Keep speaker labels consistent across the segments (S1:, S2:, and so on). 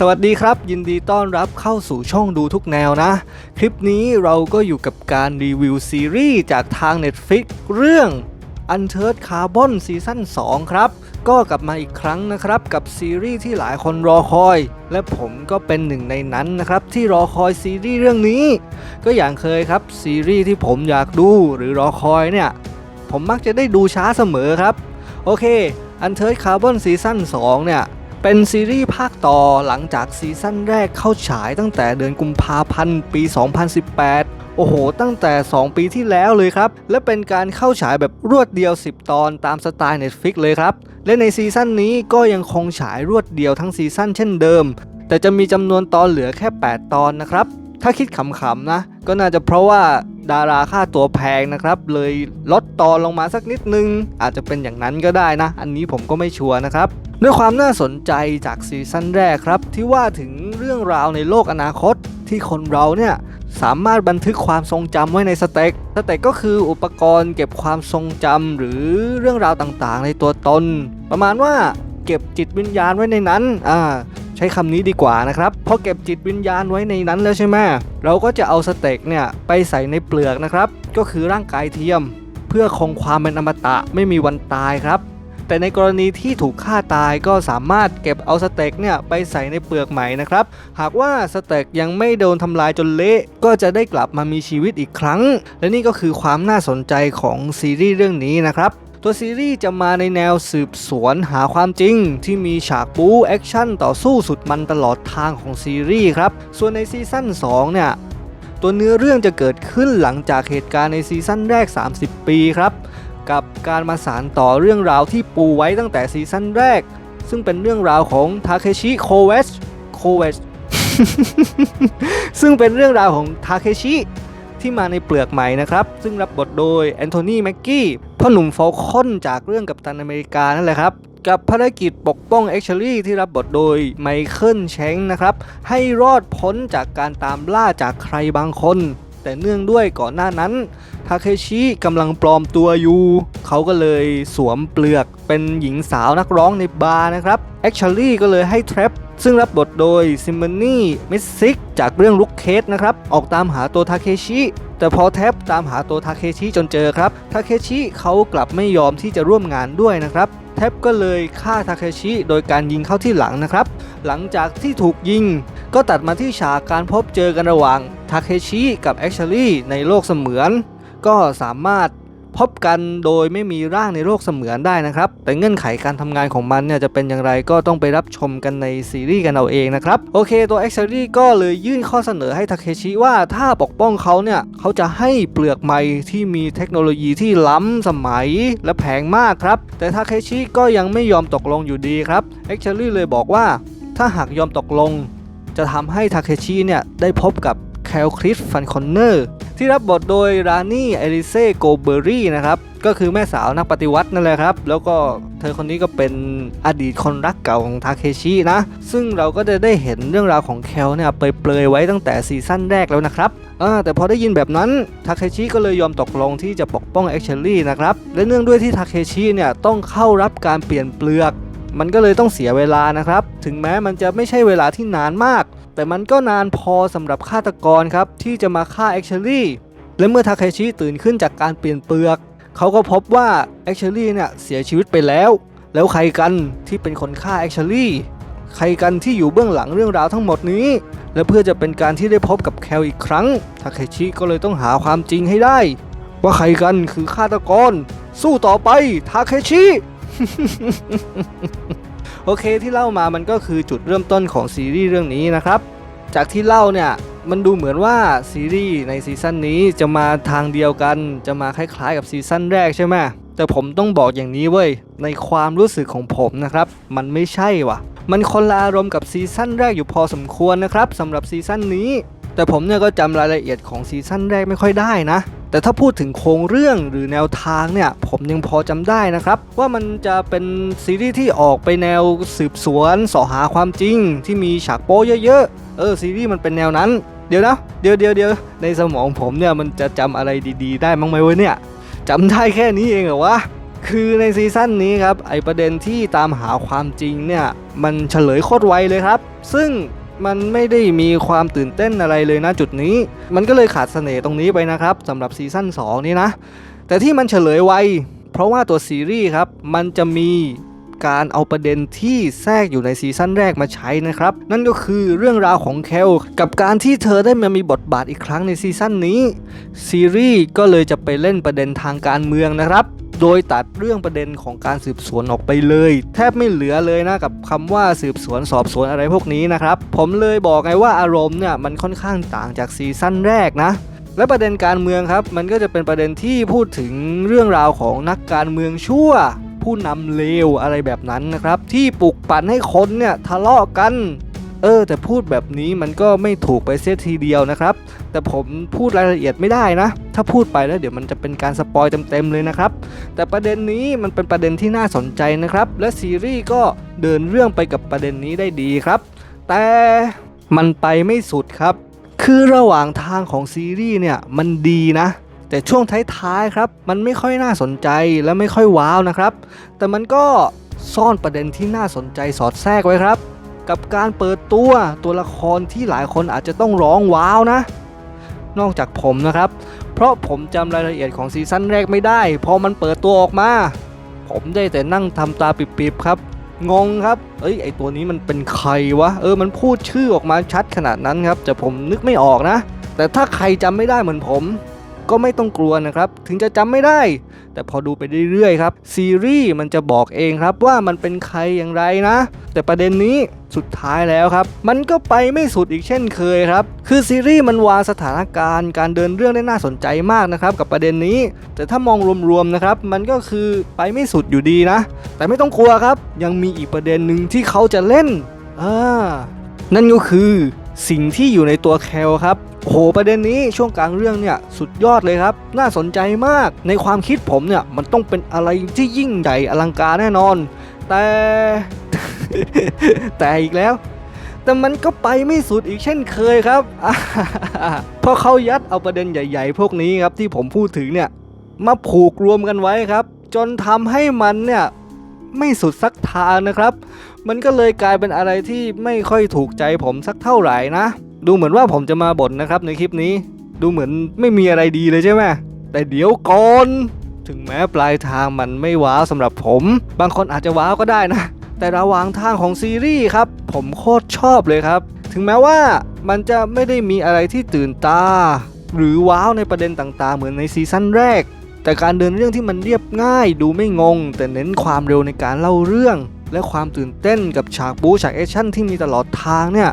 S1: สวัสดีครับ ยินดีต้อนรับเข้าสู่ช่องดูทุกแนวนะ คลิปนี้เราก็อยู่กับการรีวิวซีรีส์จากทาง Netflix เรื่อง Untered Carbon ซีซั่น2ครับ ก็กลับมาอีกครั้งนะครับ กับซีรีส์ที่หลายคนรอคอย และผมก็เป็นหนึ่งในนั้นนะครับ ที่รอคอยซีรีส์เรื่องนี้ ก็อย่างเคยครับ ซีรีส์ที่ผมอยากดูหรือรอคอยเนี่ย ผมมักจะได้ดูช้าเสมอครับ โอเค Untered Carbon ซีซั่น2เนี่ย เป็นซีรีส์ภาคต่อหลังจากซีซั่นแรกเข้าฉายตั้งแต่เดือนกุมภาพันธ์ปี 2018 โอ้โห ตั้งแต่ 2 ปีที่แล้วเลยครับ และเป็นการเข้าฉายแบบรวดเดียว 10 ตอนตามสไตล์ Netflix เลยครับ และในซีซั่นนี้ก็ยังคงฉายรวดเดียวทั้งซีซั่นเช่นเดิม แต่จะมีจำนวนตอนเหลือแค่ 8 ตอนนะครับ ถ้าคิดขำๆนะ ก็น่าจะเพราะว่า ดาราค่าตัวแพงนะครับ เลยลดตอนลงมาสักนิดนึง อาจจะเป็นอย่างนั้นก็ได้นะ อันนี้ผมก็ไม่ชัวร์นะครับ ด้วยความน่าสนใจจากซีซั่นแรกครับ ที่ว่าถึงเรื่องราวในโลกอนาคตที่คนเราเนี่ยสามารถบันทึกความทรงจำไว้ในสเต็กสเต็กก็คืออุปกรณ์เก็บความทรงจำหรือเรื่องราวต่างๆ ในตัวตน ประมาณว่าเก็บจิตวิญญาณไว้ในนั้นอ่า ใช้คำนี้ดีกว่านะครับพอเก็บจิตวิญญาณไว้ในนั้นแล้วใช่ไหมเราก็จะเอาสเต็กเนี่ยไปใส่ในเปลือกนะครับ ก็คือร่างกายเทียม เพื่อคงความเป็นอมตะไม่มีวันตายครับ แต่ในกรณีที่ถูกฆ่าตายก็สามารถเก็บเอาสเต็กเนี่ยไปใส่ในเปลือกใหม่นะครับ หากว่าสเต็กยังไม่โดนทำลายจนเละก็จะได้กลับมามีชีวิตอีกครั้ง และนี่ก็คือความน่าสนใจของซีรีส์เรื่องนี้นะครับ ตัวซีรีส์จะมาในแนวสืบสวนหาความจริง ที่มีฉากบู๊แอคชั่นต่อสู้สุดมันตลอดทางของซีรีส์ครับ ส่วนในซีซั่น2เนี่ยตัวเนื้อเรื่องจะเกิดขึ้นหลังจากเหตุการณ์ในซีซั่นแรก 30 ปีครับ กับการมาสานต่อเรื่องราวที่ปูไว้ตั้งแต่ซีซั่นแรก ซึ่งเป็นเรื่องราวของทาเคชิโคเวชโคเวชซึ่งเป็นเรื่องราวของทาเคชิ ที่มาในเปลือกใหม่นะครับ ซึ่งรับบทโดยแอนโทนีแม็กกี้พ่อหนุ่มฟอลคอนจากเรื่องกับตันอเมริกานั่นแหละครับ กับภารกิจปกป้องเอ็กชลีที่รับบทโดยไมเคิลเชงนะครับ ให้รอดพ้นจากการตามล่าจากใครบางคน แต่เนื่องด้วยก่อนหน้านั้นทาเคชิกำลังปลอมตัวอยู่ เขาก็เลยสวมเปลือกเป็นหญิงสาวนักร้องในบาร์นะครับแอคชาลี่ก็เลยให้แทรป ซึ่งรับบทโดยซิม m นี่มิสซิกจากเรื่องลุกเคสนะครับ ออกตามหาตัวทาเคชิแต่พอแทบตามหาตัวทาเคชิจนเจอครับ ทาเคชิเขากลับไม่ยอมที่จะร่วมงานด้วยนะครับ แทบก็เลยฆ่าทาเคชิโดยการยิงเข้าที่หลังนะครับ หลังจากที่ถูกยิง ก็ตัดมาที่ฉากการพบเจอกันระหว่างทาเคชิกับแอคชาลี่ในโลกเสมือน ก็สามารถ พบกันโดยไม่มีร่างในโลกเสมือนได้นะครับ แต่เงื่อนไขการทำงานของมันเนี่ยจะเป็นอย่างไรก็ต้องไปรับชมกันในซีรีส์กันเอาเองนะครับ โอเคตัว a อ c ซ a รี่ก็เลยยื่นข้อเสนอให้ทาเคชิว่าถ้าปกป้องเขาเนี่ยเขาจะให้เปลือกไม้ที่มีเทคโนโลยีที่ล้ำสมัยและแพงมากครับ แต่ทาเคชิก็ยังไม่ยอมตกลงอยู่ดีครับ a อ c ซ a รี่เลยบอกว่า ถ้าหากยอมตกลง จะทำให้ทาเคชิเนี่ยได้พบกับแคลคริสฟันคอนเนอร์ ที่รับบทโดยรานี่เอลิเซ่โกเบอรี่นะครับก็คือแม่สาวนักปฏิวัตินั่นแหละครับ แล้วก็เธอคนนี้ก็เป็นอดีตคนรักเก่าของทาเคชินะ ซึ่งเราก็จะได้เห็นเรื่องราวของแคลเนี่ยเปรยๆไว้ตั้งแต่ซีซั่นแรกแล้วนะครับแต่พอได้ยินแบบนั้นทาเคชิก็เลยยอมตกลงที่จะปกป้องแอคเชลลี่นะครับ และเนื่องด้วยที่ทาเคชิเนี่ยต้องเข้ารับการเปลี่ยนเปลือก มันก็เลยต้องเสียเวลานะครับ ถึงแม้มันจะไม่ใช่เวลาที่นานมาก แต่มันก็นานพอสำหรับฆาตกรครับที่จะมาฆ่าแอคเชอรี่และเมื่อทาเคชิตื่นขึ้นจากการเปลี่ยนเปลือก เขาก็พบว่าแอคเชอรี่เนี่ยเสียชีวิตไปแล้ว แล้วใครกันที่เป็นคนฆ่าแอคเชอรี่ใครกันที่อยู่เบื้องหลังเรื่องราวทั้งหมดนี้ และเพื่อจะเป็นการที่ได้พบกับแคลอีกครั้งทาเคชิก็เลยต้องหาความจริงให้ได้ ว่าใครกันคือฆาตกร สู้ต่อไปทาเคชิ โอเคที่เล่ามามันก็คือจุดเริ่มต้นของซีรีส์เรื่องนี้นะครับ จากที่เล่าเนี่ยมันดูเหมือนว่าซีรีส์ในซีซั่นนี้จะมาทางเดียวกัน จะมาคล้ายๆกับซีซั่นแรกใช่ไหมแต่ผมต้องบอกอย่างนี้เว้ย ในความรู้สึกของผมนะครับ มันไม่ใช่ว่ะ มันคนละอารมณ์กับซีซั่นแรกอยู่พอสมควรนะครับสำหรับซีซั่นนี้ แต่ผมเนี่ยก็จำรายละเอียดของซีซั่นแรกไม่ค่อยได้นะ แต่ถ้าพูดถึงโครงเรื่องหรือแนวทางเนี่ยผมยังพอจำได้นะครับ ว่ามันจะเป็นซีรีส์ที่ออกไปแนวสืบสวนสอหาความจริง ที่มีฉากโป๊เยอะๆ เออซีรีส์มันเป็นแนวนั้น เดี๋ยวนะเดี๋ยวเดี๋ยวเดี๋ยวในสมองผมเนี่ยมันจะจำอะไรดีๆ ได้มั้งไหมวะเนี่ยจำได้แค่นี้เองเหรอวะคือในซีซั่นนี้ครับไอประเด็นที่ตามหาความจริงเนี่ยมันเฉลยโคตรไวเลยครับ ซึ่ง มันไม่ได้มีความตื่นเต้นอะไรเลยนะจุดนี้ มันก็เลยขาดเสน่ห์ตรงนี้ไปนะครับสำหรับซีซั่น2 นี้นะ แต่ที่มันเฉลยไว เพราะว่าตัวซีรีส์ครับ มันจะมีการเอาประเด็นที่แทรกอยู่ในซีซั่นแรกมาใช้นะครับ นั่นก็คือเรื่องราวของเคลกับการที่เธอได้มามีบทบาทอีกครั้งในซีซั่นนี้ซีรีส์ก็เลยจะไปเล่นประเด็นทางการเมืองนะครับ โดยตัดเรื่องประเด็นของการสืบสวนออกไปเลย แทบไม่เหลือเลยนะกับคำว่าสืบสวนสอบสวนอะไรพวกนี้นะครับ ผมเลยบอกไงว่าอารมณ์เนี่ยมันค่อนข้างต่างจากซีซั่นแรกนะและประเด็นการเมืองครับ มันก็จะเป็นประเด็นที่พูดถึงเรื่องราวของนักการเมืองชั่ว ผู้นำเลวอะไรแบบนั้นนะครับ ที่ปลุกปั่นให้คนเนี่ยทะเลาะกัน ออ แต่พูดแบบนี้มันก็ไม่ถูกไปเสียทีเดียวนะครับ แต่ผมพูดรายละเอียดไม่ได้นะ ถ้าพูดไปแล้วเดี๋ยวมันจะเป็นการสปอยเต็มๆเลยนะครับ แต่ประเด็นนี้มันเป็นประเด็นที่น่าสนใจนะครับ และซีรีส์ก็เดินเรื่องไปกับประเด็นนี้ได้ดีครับ แต่มันไปไม่สุดครับ คือระหว่างทางของซีรีส์เนี่ยมันดีนะแต่ช่วงท้ายๆครับ มันไม่ค่อยน่าสนใจและไม่ค่อยว้าวนะครับ แต่มันก็ซ่อนประเด็นที่น่าสนใจสอดแทรกไว้ครับ กับการเปิดตัวตัวละครที่หลายคนอาจจะต้องร้องว้าวนะ นอกจากผมนะครับ เพราะผมจำรายละเอียดของซีซั่นแรกไม่ได้ พอมันเปิดตัวออกมา ผมได้แต่นั่งทำตาปิบๆครับงงครับเอ้ยไอตัวนี้มันเป็นใครวะ เออ มันพูดชื่อออกมาชัดขนาดนั้นครับ แต่ผมนึกไม่ออกนะ แต่ถ้าใครจำไม่ได้เหมือนผม ก็ไม่ต้องกลัวนะครับ ถึงจะจำไม่ได้ แต่พอดูไปเรื่อยๆครับ ซีรีส์มันจะบอกเองครับว่ามันเป็นใครอย่างไรนะ แต่ประเด็นนี้สุดท้ายแล้วครับ มันก็ไปไม่สุดอีกเช่นเคยครับ คือซีรีส์มันวางสถานการณ์การเดินเรื่องได้น่าสนใจมากนะครับ กับประเด็นนี้ แต่ถ้ามองรวมๆนะครับ มันก็คือไปไม่สุดอยู่ดีนะ แต่ไม่ต้องกลัวครับ ยังมีอีกประเด็นหนึ่งที่เขาจะเล่นอ่านั่นก็คือสิ่งที่อยู่ในตัวแคลครับ โอ้โหประเด็นนี้ช่วงกลางเรื่องเนี่ยสุดยอดเลยครับ น่าสนใจมากในความคิดผมเนี่ยมันต้องเป็นอะไรที่ยิ่งใหญ่อลังการแน่นอน แต่แต่อีกแล้ว แต่มันก็ไปไม่สุดอีกเช่นเคยครับเพราะเขายัดเอาประเด็นใหญ่ ๆ พวกนี้ครับที่ผมพูดถึงเนี่ยมาผูกรวมกันไว้ครับ จนทำให้มันเนี่ยไม่สุดสักทางนะครับ มันก็เลยกลายเป็นอะไรที่ไม่ค่อยถูกใจผมสักเท่าไหร่นะ ดูเหมือนว่าผมจะมาบ่นนะครับในคลิปนี้ ดูเหมือนไม่มีอะไรดีเลยใช่ไหมแต่เดี๋ยวก่อนถึงแม้ปลายทางมันไม่ว้าวสำหรับผม บางคนอาจจะว้าวก็ได้นะ แต่ระหว่างทางของซีรีส์ครับ ผมโคตรชอบเลยครับ ถึงแม้ว่ามันจะไม่ได้มีอะไรที่ตื่นตา หรือว้าวในประเด็นต่างๆ เหมือนในซีซั่นแรก แต่การเดินเรื่องที่มันเรียบง่าย ดูไม่งง แต่เน้นความเร็วในการเล่าเรื่อง และความตื่นเต้นกับฉากบู๊ฉากแอคชั่นที่มีตลอดทางเนี่ย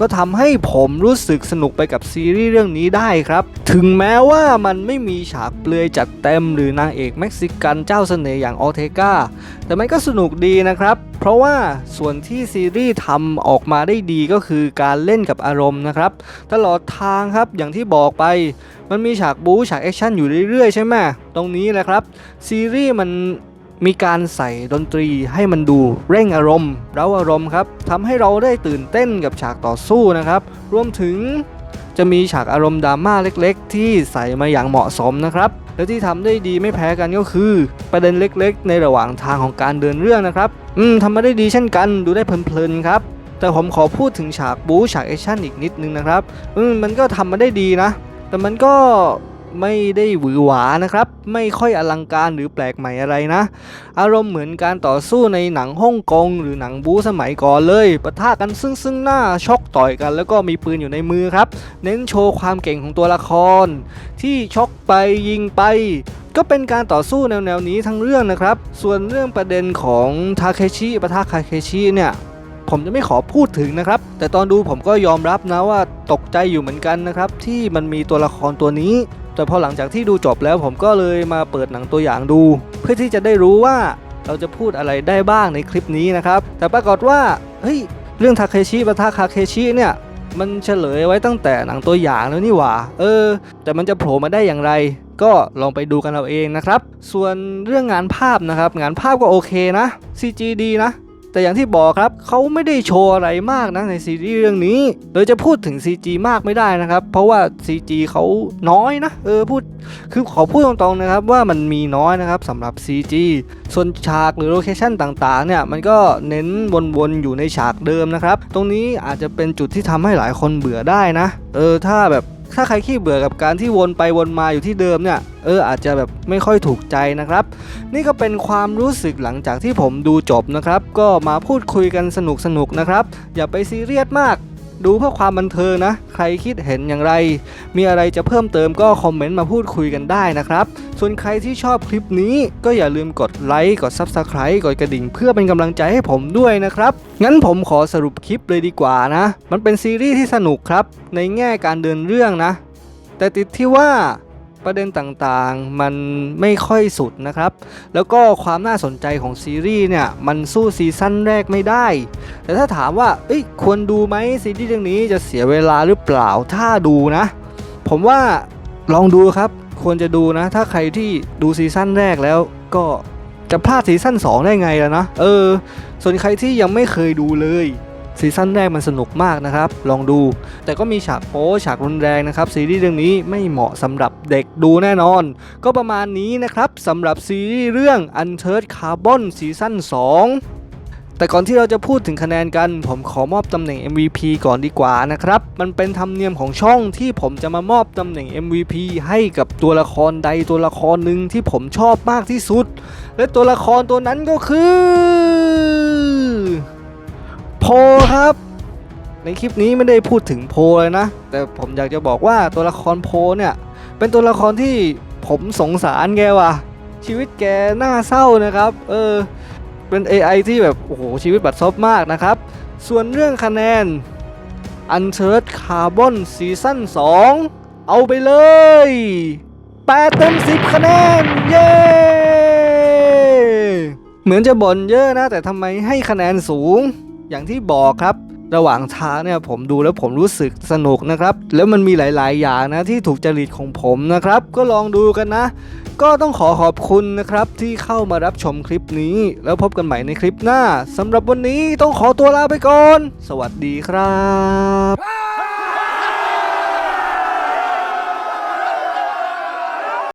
S1: ก็ทำให้ผมรู้สึกสนุกไปกับซีรีส์เรื่องนี้ได้ครับ ถึงแม้ว่ามันไม่มีฉากเปลือยจัดเต็มหรือนางเอกเม็กซิกันเจ้าเสน่ห์อย่างออเทกาแต่มันก็สนุกดีนะครับ เพราะว่าส่วนที่ซีรีส์ทำออกมาได้ดีก็คือการเล่นกับอารมณ์นะครับ ตลอดทางครับอย่างที่บอกไป มันมีฉากบู๊ฉากแอคชั่นอยู่เรื่อยๆใช่ไหมตรงนี้แหละครับ ซีรีส์มัน มีการใส่ดนตรีให้มันดูเร่งอารมณ์เร้าอารมณ์ครับทำให้เราได้ตื่นเต้นกับฉากต่อสู้นะครับ รวมถึงจะมีฉากอารมณ์ดราม่าเล็กๆ ที่ใส่มาอย่างเหมาะสมนะครับและที่ทำได้ดีไม่แพ้กันก็คือ ประเด็นเล็กๆ ในระหว่างทางของการเดินเรื่องนะครับ อืมทำมาได้ดีเช่นกันดูได้เพลินๆครับ แต่ผมขอพูดถึงฉากบู๊ฉากแอคชั่นอีกนิดนึงนะครับ อืมมันก็ทำมาได้ดีนะ แต่มันก็ ไม่ได้หวือหวานะครับ ไม่ค่อยอลังการหรือแปลกใหม่อะไรนะ อารมณ์เหมือนการต่อสู้ในหนังฮ่องกงหรือหนังบู๊สมัยก่อนเลยปะทะกันซึ่งซึ่งหน้าชกต่อยกัน แล้วก็มีปืนอยู่ในมือครับ เน้นโชว์ความเก่งของตัวละคร ที่ชกไปยิงไปก็เป็นการต่อสู้แนวแนวๆนี้ทั้งเรื่องนะครับ ส่วนเรื่องประเด็นของทาเคชิปะทะคาเคชิเนี่ยผมจะไม่ขอพูดถึงนะครับ แต่ตอนดูผมก็ยอมรับนะว่าตกใจอยู่เหมือนกันนะครับ ที่มันมีตัวละครตัวนี้ แต่พอหลังจากที่ดูจบแล้วผมก็เลยมาเปิดหนังตัวอย่างดู เพื่อที่จะได้รู้ว่าเราจะพูดอะไรได้บ้างในคลิปนี้นะครับ แต่ปรากฏว่าเฮ้ยเรื่องทาเคชิปะทะคาเคชิเนี่ยมันเฉลยไว้ตั้งแต่หนังตัวอย่างแล้วนี่หว่า เออ แต่มันจะโผล่มาได้อย่างไร ก็ลองไปดูกันเอาเองนะครับ ส่วนเรื่องงานภาพนะครับ งานภาพก็โอเคนะ CG ดีนะ แต่อย่างที่บอกครับเขาไม่ได้โชว์อะไรมากนะในซีรีส์เรื่องนี้โดยจะพูดถึง CG มากไม่ได้นะครับ เพราะว่า CG เขาน้อยนะเออพูดคือขอพูดตรงๆนะครับว่ามันมีน้อยนะครับสำหรับ CG ส่วนฉากหรือโลเคชั่นต่างๆเนี่ยมันก็เน้นวนๆอยู่ในฉากเดิมนะครับ ตรงนี้อาจจะเป็นจุดที่ทำให้หลายคนเบื่อได้นะ เออถ้าแบบ ถ้าใครขี้เบื่อกับการที่วนไปวนมาอยู่ที่เดิมเนี่ยเอออาจจะแบบไม่ค่อยถูกใจนะครับ นี่ก็เป็นความรู้สึกหลังจากที่ผมดูจบนะครับ ก็มาพูดคุยกันสนุกๆนะครับ อย่าไปซีเรียสมาก ดูเพื่อความบันเทิงนะ ใครคิดเห็นอย่างไร มีอะไรจะเพิ่มเติมก็คอมเมนต์มาพูดคุยกันได้นะครับ ส่วนใครที่ชอบคลิปนี้ก็อย่าลืมกดไลค์กด Subscribe กดกระดิ่งเพื่อเป็นกำลังใจให้ผมด้วยนะครับ งั้นผมขอสรุปคลิปเลยดีกว่านะ มันเป็นซีรีส์ที่สนุกครับ ในแง่การเดินเรื่องนะ แต่ติดที่ว่า ประเด็นต่างๆ มันไม่ค่อยสุดนะครับ แล้วก็ความน่าสนใจของซีรีส์เนี่ย มันสู้ซีซั่นแรกไม่ได้ แต่ถ้าถามว่าเอ้ยควรดูไหมซีรีส์เรื่องนี้จะเสียเวลาหรือเปล่าถ้าดูนะ ผมว่าลองดูครับ ควรจะดูนะ ถ้าใครที่ดูซีซั่นแรกแล้วก็จะพลาดซีซั่น2ได้ไงล่ะนะเออ ส่วนใครที่ยังไม่เคยดูเลย ซีซั่นแรกมันสนุกมากนะครับ ลองดู แต่ก็มีฉากโป๊ฉากรุนแรงนะครับ ซีรีส์เรื่องนี้ไม่เหมาะสำหรับเด็กดูแน่นอน ก็ประมาณนี้นะครับสำหรับซีรีส์เรื่อง Untethered Carbon ซีซั่น2แต่ก่อนที่เราจะพูดถึงคะแนนกัน ผมขอมอบตำแหน่ง MVP ก่อนดีกว่านะครับ มันเป็นธรรมเนียมของช่องที่ผมจะมามอบตำแหน่ง MVP ให้กับตัวละครใดตัวละครหนึ่งที่ผมชอบมากที่สุด และตัวละครตัวนั้นก็คือ พครับ ในคลิปนี้ไม่ได้พูดถึงโพเลยนะ แต่ผมอยากจะบอกว่าตัวละครโพเนี่ย เป็นตัวละครที่ผมสงสารแกว่ะ ชีวิตแกน่าเศร้านะครับ เออ เป็น AI ที่แบบ โอ้โห ชีวิตบัดซบมากนะครับ ส่วนเรื่องคะแนน Untethered Carbon Season 2เอาไปเลย 8 เต็ม 10 คะแนน เย้ เหมือนจะบ่นเยอะนะ แต่ทำไมให้คะแนนสูง อย่างที่บอกครับ ระหว่างทางเนี่ยผมดูแล้วผมรู้สึกสนุกนะครับ แล้วมันมีหลาย ๆ อย่างนะที่ถูกจริตของผมนะครับ ก็ลองดูกันนะ ก็ต้องขอขอบคุณนะครับที่เข้ามารับชมคลิปนี้ แล้วพบกันใหม่ในคลิปหน้าสำหรับวันนี้ต้องขอตัวลาไปก่อน สวัสดีครับ